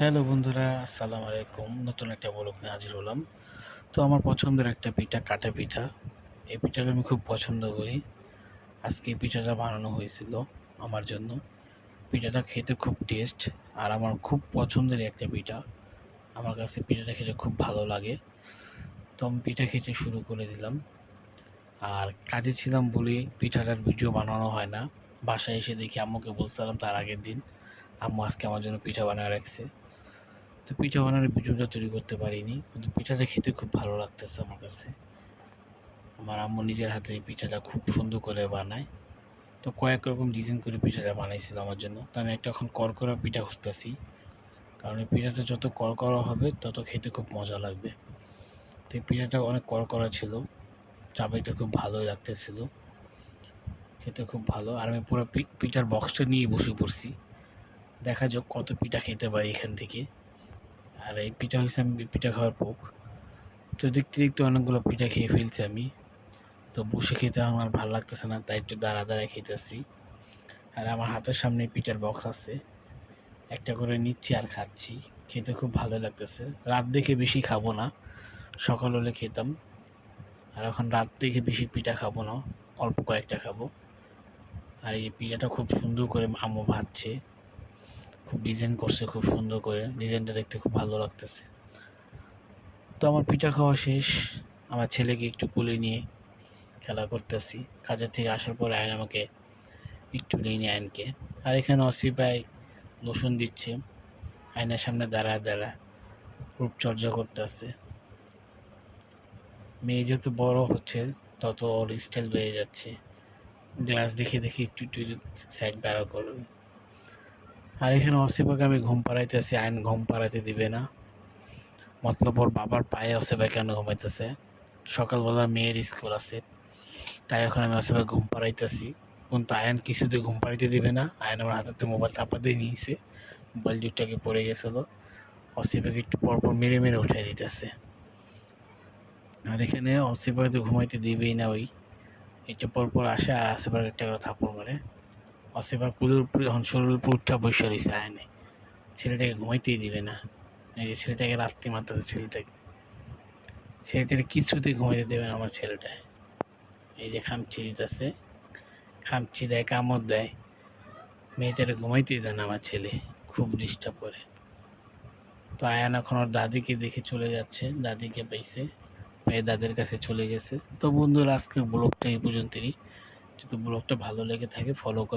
Hello বন্ধুরা, আসসালামু আলাইকুম। নতুন একটা ব্লগ নিয়ে হাজির হলাম। তো আমার পছন্দের একটা পিঠা, কাটা পিঠা। এই পিঠাটা আমি খুব পছন্দ করি। আজকে এই পিঠাটা বানানো হয়েছিল আমার জন্য। পিঠাটা খেতে খুব টেস্ট আর আমার খুব পছন্দের একটা পিঠা। আমার কাছে পিঠাটা খেতে খুব ভালো লাগে। তো আমি পিঠা খেতে শুরু করে দিলাম। আর কাজে ছিলাম বলে পিঠাটার ভিডিও বানানো হয় না। বাসায় এসে দেখি আম্মুকে বলছিলাম তার আগের দিন, আম্মু আজকে আমার জন্য পিঠা বানায় রাখছে। তো পিঠা বানানোর ভিডিওটা তৈরি করতে পারিনি, কিন্তু পিঠাটা খেতে খুব ভালো লাগতেছে আমার কাছে। আমার আম্মু নিজের হাতে এই পিঠাটা খুব সুন্দর করে বানায়। তো কয়েক রকম ডিজাইন করে পিঠাটা বানাইছিল আমার জন্য। তো আমি একটা এখন করকরা পিঠা খুঁজতেছি। কারণ এই পিঠাটা যত করকরা হবে, তত খেতে খুব মজা লাগবে। তো এই পিঠাটা অনেক করকরা ছিল। চাবাইতে খুব ভালোই লাগতেছিল। খেতে খুব ভালো। আর আমি পুরো পিঠার বক্সটা নিয়ে বসে পড়ছি। দেখা যাক কত পিঠা খেতে পারি এখান থেকে। আর এই পিঠা হচ্ছে আমি পিঠা খাওয়ার পোক তো দেখতে দেখতে অনেকগুলো পিঠা খেয়ে ফেলছি আমি। তো বসে খেতে আমার ভালো লাগতেছে না, তাই একটু দাঁড়া দাঁড়ায় খেতেছি। আর আমার হাতের সামনে পিঠার বক্স আছে। একটা করে নিচ্ছি আর খাচ্ছি। খেতে খুব ভালো লাগতেছে। রাত দেখে বেশি খাব না, সকাল হলে খেতাম। আর এখন রাত দেখে বেশি পিঠা খাব না, অল্প কয়েকটা খাব। আর এই পিঠাটা খুব সুন্দর করে আম্মু ভাজছে। খুব ডিজাইন করছে, খুব সুন্দর করে। ডিজাইনটা দেখতে খুব ভালো লাগতেছে। তো আমার পিঠা খাওয়া শেষ। আমার ছেলেকে একটু কুলে নিয়ে খেলা করতেছি। কাজের থেকে আসার পর আয়ন আমাকে একটু নিয়ে নিয়ে আয়নকে। আর এখানে অসিফ ভাই লোশন দিচ্ছে। আয়নার সামনে দাঁড়ায় দাঁড়া রূপচর্চা করতেছে। মেয়ে যত বড় হচ্ছে, তত ওর স্টাইল বেড়ে যাচ্ছে। গ্লাস দেখে দেখে একটু একটু সাইড বেড়া করবে। আর এখানে অসিফাকে আমি ঘুম পাড়াইতেছি, আইন ঘুম পাড়াইতে দিবে না। মতলব ওর বাবার পায়ে অসিফা কেন ঘুমাইতেছে? সকালবেলা মেয়ের স্কুল আছে, তাই এখন আমি অসিফা ঘুম পাড়াইতেছি। কিন্তু আয়ন কিছুতে ঘুম পাড়াইতে দিবে না। আয়ন আমার হাতে মোবাইল চাপা দিয়ে নিয়েছে, মোবাইল দুটাকে পড়ে গেছিল। অসিফাকে একটু পরপর মেরে মেরে উঠাই দিতেছে। আর এখানে অসিফাকে তো ঘুমাইতে দিবেই না ওই। একটু পরপর আসে আর আশেপাশে একটা করে থাপড় মারে। অসিফার কুলের উপর উঠা বসে রয়েছে আয়নে ছেলেটাকে ঘুমাইতেই দিবে না। এই যে ছেলেটাকে রাস্তি মারতেছে ছেলেটাকে। ছেলেটাকে কিছুতেই ঘুমাইতে দেবে না আমার ছেলেটা। এই যে খামচি দিতেছে। খামচি দেয়, কামড় দেয়। মেয়েটারে ঘুমাইতেই দেয় না আমার ছেলে। খুব ডিস্টার্ব করে। তো আয়ান এখন ওর দাদিকে দেখে চলে যাচ্ছে। দাদিকে পাইছে। পেয়ে দাদের কাছে চলে গেছে। তো বন্ধুরা, আজকের ব্লগটা এই পর্যন্তই। যদি ব্লগটা ভালো লেগে থাকে ফলো কর।